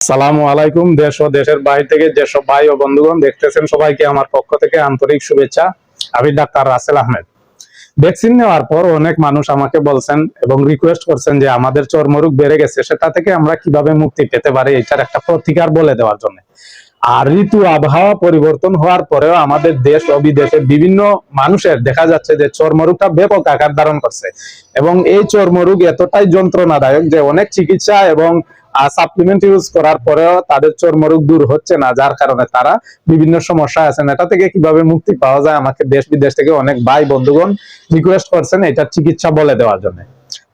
সালামু আলাইকুম, দেশ ও দেশের বাইরে থেকে যেসব ভাই ও বন্ধুগণ দেখতেছেন, সবাইকে আমার পক্ষ থেকে আন্তরিক শুভেচ্ছা। আমি ডাক্তার রাসেল আহমেদ। ভ্যাকসিন নেওয়ার পর অনেক মানুষ আমাকে বলছেন এবং রিকোয়েস্ট করছেন যে আমাদের চর্মরোগ বেড়ে গেছে, সেটা থেকে আমরা কীভাবে মুক্তি পেতে পারি, এটার একটা প্রতিকার বলে দেওয়ার জন্য। আর ঋতু আবহাওয়া পরিবর্তন হওয়ার পরেও আমাদের দেশ ও বিদেশে বিভিন্ন মানুষের দেখা যাচ্ছে যে চর্মরোগটা ব্যাপক আকার ধারণ করছে। এবং এই চর্মরোগ এতটাই যন্ত্রণাদায়ক যে অনেক চিকিৎসা এবং সাপ্লিমেন্ট ইউজ করার পরেও তাদের চর্মরোগ দূর হচ্ছে না, যার কারণে তারা বিভিন্ন সমস্যা আছেন। এটা থেকে কীভাবে মুক্তি পাওয়া যায় আমাকে দেশ বিদেশ থেকে অনেক ভাই বন্ধুগণ রিকোয়েস্ট করছেন, এটা চিকিৎসা বলে দেওয়ার জন্য।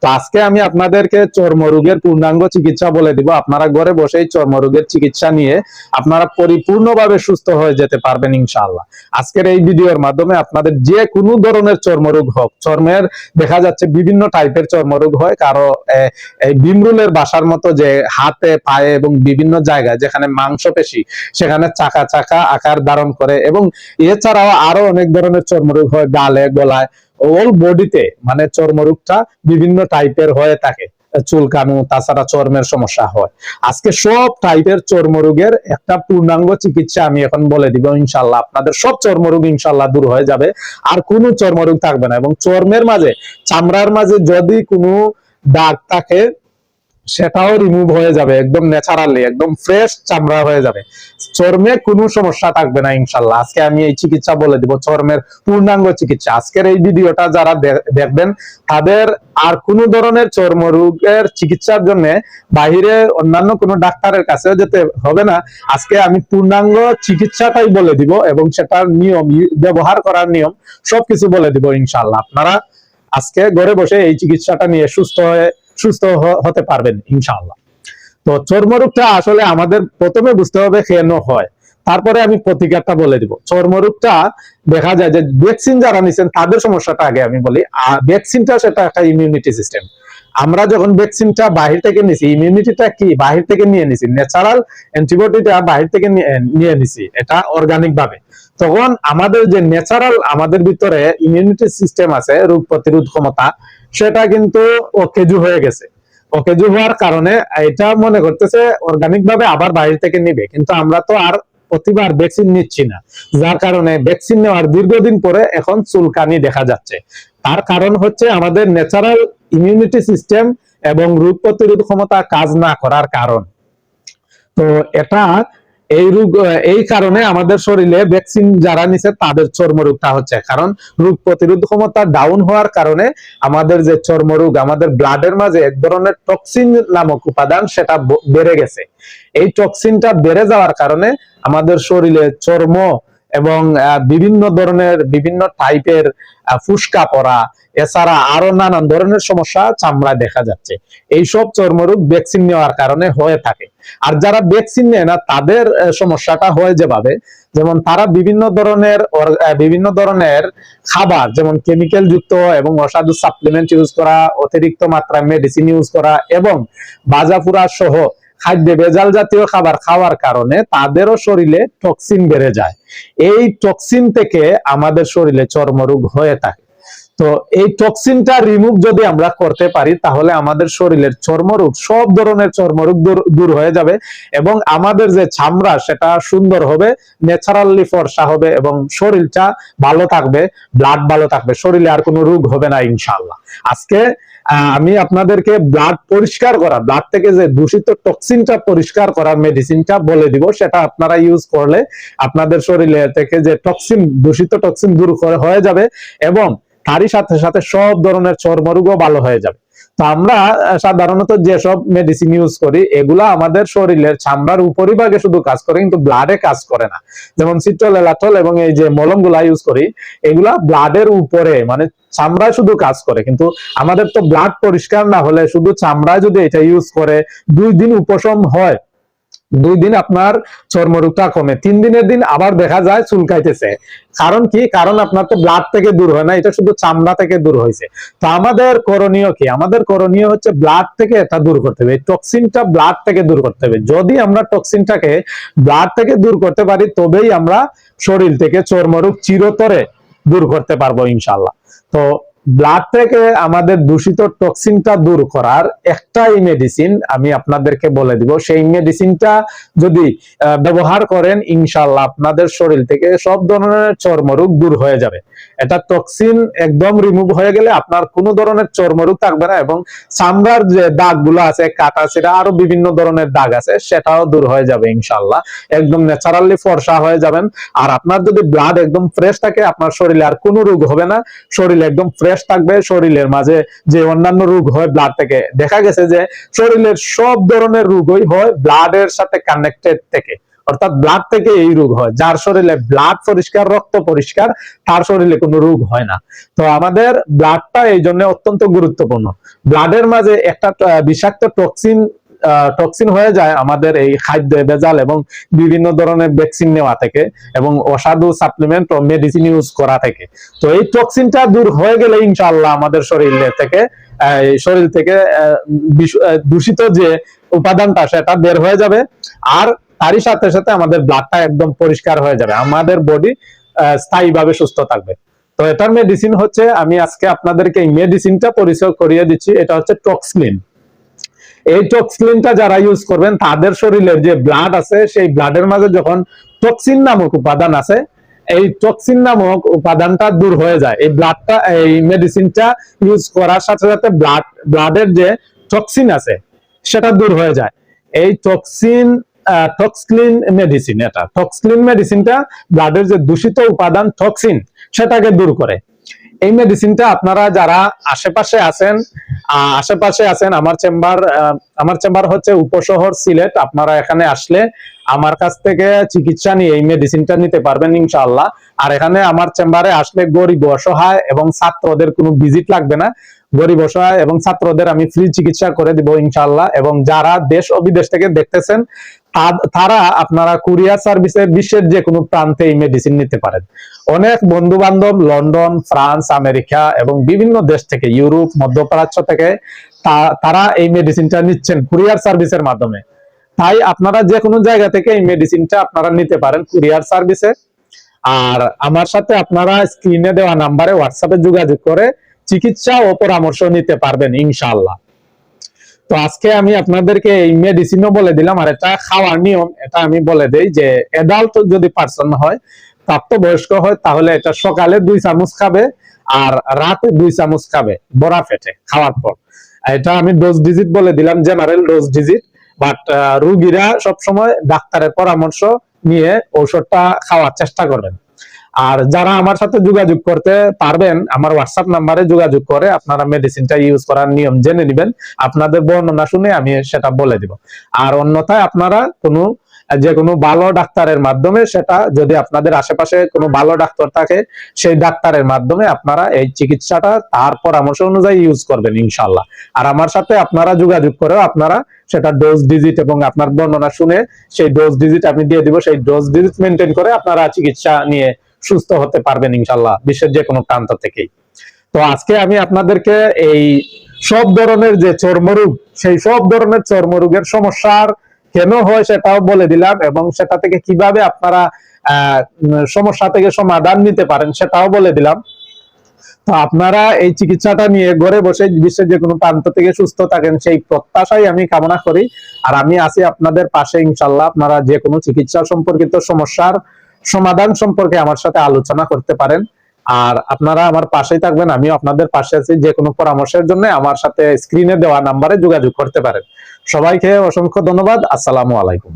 তো আজকে আমি আপনাদেরকে চর্মরোগের পূর্ণাঙ্গ চিকিৎসা বলে দিব। আপনারা ঘরে বসেই চর্মরোগের চিকিৎসা নিয়ে আপনারা পরিপূর্ণভাবে সুস্থ হয়ে যেতে পারবেন ইনশাআল্লাহ। আজকের এই ভিডিওর মাধ্যমে আপনাদের যে কোনো ধরনের চর্মরোগ হোক, চর্মের দেখা যাচ্ছে বিভিন্ন টাইপের চর্মরোগ হয়, কারও এই বিমরুলের বাসার মতো যে হাতে, পায়ে এবং বিভিন্ন জায়গায় যেখানে মাংসপেশি, সেখানে চাকা চাকা আকার ধারণ করে এবং এছাড়াও আরও অনেক ধরনের চর্মরোগ হয়, গালে, গলায়। ওল বডিতে মানে চর্মরোগটা বিভিন্ন টাইপের হয়ে থাকে। চুলকানো তাছাড়া চর্মের সমস্যা হয়। আজকে সব টাইপের চর্মরোগের একটা পূর্ণাঙ্গ চিকিৎসা আমি এখন বলে দিব ইনশাল্লাহ আপনাদের সব চর্মরোগ ইনশাল্লাহ দূর হয়ে যাবে। আর কোনো চর্মরোগ থাকবে না। এবং চর্মের মাঝে, চামড়ার মাঝে যদি কোনো দাগ থাকে সেটাও রিমুভ হয়ে যাবে, একদম ন্যাচারালি একদম ফ্রেশ চামড়া হয়ে যাবে। চর্মে কোনো সমস্যা থাকবে না, ইনশাল্লাহ। আজকে আমি এই চিকিৎসা বলে দিব, চর্মের পূর্ণাঙ্গ চিকিৎসা। আজকের এই ভিডিওটা যারা দেখবেন, তাদের আর কোনো ধরনের চর্মরোগের চিকিৎসার জন্য বাহিরে অন্যান্য কোনো ডাক্তারের কাছে যেতে হবে না। আজকে আমি পূর্ণাঙ্গ চিকিৎসাটাই বলে দিব এবং সেটার নিয়ম, ব্যবহার করার নিয়ম সবকিছু বলে দিব, ইনশাল্লাহ। আপনারা আজকে ঘরে বসে এই চিকিৎসাটা নিয়ে সুস্থ হয়ে সুস্থ হতে পারবেন, ইনশাআল্লাহ। তো চর্মরোগটা আসলে আমাদের প্রথমে বুঝতে হবে কেন হয়। তারপরে আমি প্রতিকারটা বলে দিব। চর্মরোগটা দেখা যায় যে ভ্যাকসিন যারা নিছেন, তাদের সমস্যাটা আগে আমি বলি। ভ্যাকসিনটা সেটা একটা ইমিউনিটি সিস্টেম আমরা যখন ভ্যাকসিনটা বাহির থেকে নিছি ইমিউনিটিটা কি? বাহির থেকে নিয়ে নিছি। ন্যাচারাল অ্যান্টিবডিটা বাহির থেকে নিয়ে নিছি, এটা অর্গানিক ভাবে। তখন আমাদের যে ন্যাচারাল আমাদের ভিতরে ইমিউনিটি সিস্টেম আছে, রোগ প্রতিরোধ ক্ষমতা সেটা কিন্তু অকেজু হয়ে গেছে। অকেজু হওয়ার কারণে এটা মনে করতেছে অর্গানিক ভাবে আবার বাইরে থেকে নিবে। কিন্তু আমরা তো আর প্রতিবার ভ্যাকসিন নিচ্ছি না। যার কারণে ভ্যাকসিন নেওয়ার দীর্ঘদিন পরে এখন চুলকানি দেখা যাচ্ছে। তার কারণ হচ্ছে আমাদের ন্যাচারাল ইমিউনিটি সিস্টেম এবং রোগ প্রতিরোধ ক্ষমতা কাজ না করার কারণ। তো এটা এই রোগ, এই কারণে আমাদের শরীরে ভ্যাকসিন যারা নিছে তাদের চর্মরোগটা হচ্ছে। কারণ রোগ প্রতিরোধ ক্ষমতা ডাউন হওয়ার কারণে আমাদের যে চর্মরোগ আমাদের ব্লাডের মাঝে এক ধরনের টক্সিন নামক উপাদান সেটা বেড়ে গেছে। এই টক্সিনটা বেড়ে যাওয়ার কারণে আমাদের শরীরে চর্ম এবং বিভিন্ন ধরনের বিভিন্ন টাইপের ফুসকা পড়া এছাড়া আরও নানান ধরনের সমস্যা চামড়ায় দেখা যাচ্ছে। এইসব চর্মরোগ ভ্যাকসিন নেওয়ার কারণে হয়ে থাকে। আর যারা ভ্যাকসিন নেয় না, তাদের সমস্যাটা হয় যেভাবে, যেমন তারা বিভিন্ন ধরনের বিভিন্ন ধরনের খাবার, যেমন কেমিক্যাল যুক্ত এবং অসাধু সাপ্লিমেন্ট ইউজ করা, অতিরিক্ত মাত্রায় মেডিসিন ইউজ করা এবং বাজাপুরা সহ খাদ্যে ভেজাল জাতীয় খাবার খাওয়ার কারণে তাদেরও শরীরে টক্সিন বেড়ে যায়। এই টক্সিন থেকে আমাদের শরীরে চর্মরোগ হয়ে থাকে। তো এই টক্সিনটা রিমুভ যদি আমরা করতে পারি, তাহলে আমাদের শরীরের চর্মরোগ, সব ধরনের চর্মরোগ দূর হয়ে যাবে এবং আমাদের যে চামড়া, সেটা সুন্দর হবে ন্যাচারালি ফর্সা হবে এবং শরীরটা ভালো থাকবে ব্লাড ভালো থাকবে, শরীরে আর কোনো রোগ হবে না ইনশাআল্লাহ। আজকে আমি আপনাদেরকে ব্লাড পরিষ্কার করা ব্লাড থেকে যে দূষিত টক্সিনটা পরিষ্কার করার মেডিসিনটা বলে দিব, সেটা আপনারা ইউজ করলে আপনাদের শরীরে থেকে যে টক্সিন দূষিত টক্সিন দূর হয়ে যাবে এবং তারই সাথে সাথে সব ধরনের চর্মরোগও ভালো হয়ে যাবে। তো আমরা সাধারণত যেসব মেডিসিন ইউজ করি, এগুলা আমাদের শরীরের চামড়ার উপরিভাগে শুধু কাজ করে, কিন্তু ব্লাডে কাজ করে না। যেমন সিট্রল এলাটল এবং এই যে মলমগুলা ইউজ করি, এগুলা ব্লাডের উপরে মানে চামড়ায় শুধু কাজ করে, কিন্তু আমাদের তো ব্লাড পরিষ্কার না হলে শুধু চামড়ায় যদি এটা ইউজ করে, দুই দিন উপশম হয় দুই দিন আপনার চর্মরোগটা কমে। তিন দিনের দিন আবার দেখা যায় চুলকাইতেছে। কারণ কি? কারণ আপনার তো ব্লাড থেকে দূর হয় না, এটা শুধু চামড়া থেকে দূর হয়েছে। তো আমাদের করণীয় কি? আমাদের করণীয় হচ্ছে ব্লাড থেকে এটা দূর করতে হবে। টক্সিনটা ব্লাড থেকে দূর করতে হবে। যদি আমরা টক্সিনটাকে ব্লাড থেকে দূর করতে পারি, তবেই আমরা শরীর থেকে চর্মরোগ চিরতরে দূর করতে পারব ইনশাল্লাহ তো ব্লাড থেকে আমাদের দূষিত টক্সিনটা দূর করার একটাই মেডিসিন আমি আপনাদেরকে বলে দিব। সেই মেডিসিনটা যদি ব্যবহার করেন ইনশাল্লাহ আপনাদের শরীর থেকে সব ধরনের চর্মরোগ দূর হয়ে যাবে। এটা টক্সিন একদম রিমুভ হয়ে গেলে আপনার কোনো ধরনের চর্মরোগ থাকবে না এবং চামড়ার যে দাগগুলো আছে, কাটা, সেটা আরও বিভিন্ন ধরনের দাগ আছে, সেটাও দূর হয়ে যাবে ইনশাল্লাহ একদম ন্যাচারালি ফর্সা হয়ে যাবেন। আর আপনার যদি ব্লাড একদম ফ্রেশ থাকে, আপনার শরীরে আর কোনো রোগ হবে না। শরীর একদম ফ্রেশ থাকবে শরীরের মাঝে যে অন্যান্য রোগ হয় ব্লাড থেকে। দেখা গেছে যে শরীরের সব ধরনের রোগই হয় ব্লাডের সাথে কানেক্টেড থেকে। অর্থাৎ ব্লাড থেকে এই রোগ হয়, যার শরীরে ব্লাড পরিষ্কার, রক্ত পরিষ্কার, তার শরীরে কোনো রোগ হয় না। তো আমাদের ব্লাডটা এই জন্য অত্যন্ত গুরুত্বপূর্ণ। ব্লাডের মাঝে একটা বিষাক্ত টক্সিন টক্সিন হয়ে যায় আমাদের এই খাদ্য, ভেজাল এবং বিভিন্ন ধরনের ভ্যাকসিন নেওয়া থেকে এবং অসাধু সাপ্লিমেন্ট ও মেডিসিন ইউজ করা থেকে। তো এই টক্সিনটা দূর হয়ে গেলে ইনশাআল্লাহ আমাদের শরীরে থেকে শরীর থেকে দূষিত যে উপাদানটা সেটা বের হয়ে যাবে আর তারই সাথে সাথে আমাদের ব্লাডটা একদম পরিষ্কার হয়ে যাবে। আমাদের বডি স্থায়ীভাবে সুস্থ থাকবে। তো এটার মেডিসিন হচ্ছে, আমি আজকে আপনাদেরকে এই মেডিসিনটা পরিচয় করিয়ে দিচ্ছি, এটা হচ্ছে টক্সলিন এই টক্সলিনটা যারা ইউজ করবেন, তাদের শরীরের যে ব্লাড আছে, সেই ব্লাডের মাঝে যখন টক্সিন নামক উপাদান আছে, এই টক্সিন নামক উপাদানটা দূর হয়ে যায়। এই ব্লাডটা এই মেডিসিনটা ইউজ করার সাথে সাথে ব্লাড ব্লাডের যে টক্সিন আছে, সেটা দূর হয়ে যায়। এই টক্সিন টক্সক্লিন মেডিসিন এটা টক্সক্লিন মেডিসিনটা ব্লাডের যে দূষিত উপাদান টক্সিন সেটাকে দূর করে। এই মেডিসিনটা আপনারা যারা আশেপাশে আছেন আশেপাশে আছেন, আমার চেম্বার আমার চেম্বার হচ্ছে উপশহর সিলেট, আপনারা এখানে আসলে আমার কাছ থেকে চিকিৎসা নিয়ে এই মেডিসিনটা নিতে পারবেন ইনশাআল্লাহ। আর এখানে আমার চেম্বারে আসলে গরিব অসহায় এবং ছাত্রদের কোনো ভিজিট লাগবে না। গরিব অসহায় এবং ছাত্রদের আমি ফ্রি চিকিৎসা করে দিব ইনশাআল্লাহ এবং যারা দেশ ও বিদেশ থেকে দেখতেছেন তারা আপনারা কুরিয়ার সার্ভিসে বিশ্বের যে কোনো প্রান্তে এই মেডিসিন নিতে পারেন। অনেক বন্ধু বান্ধব লন্ডন, ফ্রান্স, আমেরিকা এবং বিভিন্ন দেশ থেকে, ইউরোপ, মধ্যপ্রাচ্য থেকে তারা এই মেডিসিনটা নিচ্ছেন কুরিয়ার সার্ভিসের মাধ্যমে। তাই আপনারা যে কোনো জায়গা থেকে এই মেডিসিনটা আপনারা নিতে পারেন কুরিয়ার সার্ভিসে। আর আমার সাথে আপনারা স্ক্রিনে দেওয়া নাম্বারে হোয়াটসঅ্যাপে যোগাযোগ করে চিকিৎসা ও পরামর্শ নিতে পারবেন, ইনশাআল্লাহ। তো আজকে আমি আপনাদেরকে এই মেডিসিনও বলে দিলাম, আর এটা খাওয়ার নিয়ম, এটা আমি বলে দেই যে এডাল্ট যদি পার্সন হয়, প্রাপ্তবয়স্ক হয়, তাহলে এটা সকালে দুই চামচ খাবে আর রাতে দুই চামচ খাবে বড়া ফেটে খাওয়ার পর। এটা আমি ডোজ ডিজিট বলে দিলাম জেনারেল ডোজ ডিজিট বাট রুগীরা সবসময় ডাক্তারের পরামর্শ নিয়ে ঔষধটা খাওয়ার চেষ্টা করবেন। আর যারা আমার সাথে যোগাযোগ করতে পারবেন, আমার হোয়াটসঅ্যাপ নাম্বারে যোগাযোগ করে আপনারা মেডিসিনটা ইউজ করার নিয়ম জেনে নেবেন। আপনাদের বর্ণনা শুনে আমি সেটা বলে দিব। আর অন্যথায় আপনারা কোনো যে কোনো ভালো ডাক্তারের মাধ্যমে সেটা যদি আপনাদের আশেপাশে কোনো ভালো ডাক্তার থাকে, সেই ডাক্তারের মাধ্যমে আপনারা এই চিকিৎসাটা তার পরামর্শ অনুযায়ী ইউজ করবেন ইনশাল্লাহ আর আমার সাথে আপনারা যোগাযোগ করেও আপনারা সেটা ডোজ ডিজিট এবং আপনার বর্ণনা শুনে সেই ডোজ ডিজিট আমি দিয়ে দিব, সেই ডোজ ডিজিট মেনটেন করে আপনারা চিকিৎসা নিয়ে সুস্থ হতে পারবেন ইনশাল্লাহ বিশ্বের যে কোনো প্রান্ত থেকেই। তো আজকে আমি আপনাদেরকে এই সব ধরনের যে চর্মরোগ, সেই সব ধরনের চর্মরোগের সমস্যার কেন হয় সেটাও বলে দিলাম এবং সেটা থেকে কীভাবে আপনারা সমস্যা থেকে সমাধান নিতে পারেন সেটাও বলে দিলাম। তো আপনারা এই চিকিৎসাটা নিয়ে ঘরে বসে বিশ্বের যে কোনো প্রান্ত থেকে সুস্থ থাকেন সেই প্রত্যাশাই আমি কামনা করি। আর আমি আছি আপনাদের পাশে ইনশাল্লাহ আপনারা যে কোনো চিকিৎসা সম্পর্কিত সমস্যার সমাধান সম্পর্কে আমার সাথে আলোচনা করতে পারেন। আর আপনারা আমার পাশেই থাকবেন, আমিও আপনাদের পাশে আছি, যে কোনো পরামর্শের জন্য আমার সাথে স্ক্রিনে দেওয়া নাম্বারে যোগাযোগ করতে পারেন। সবাইকে অসংখ্য ধন্যবাদ, আসসালামু আলাইকুম।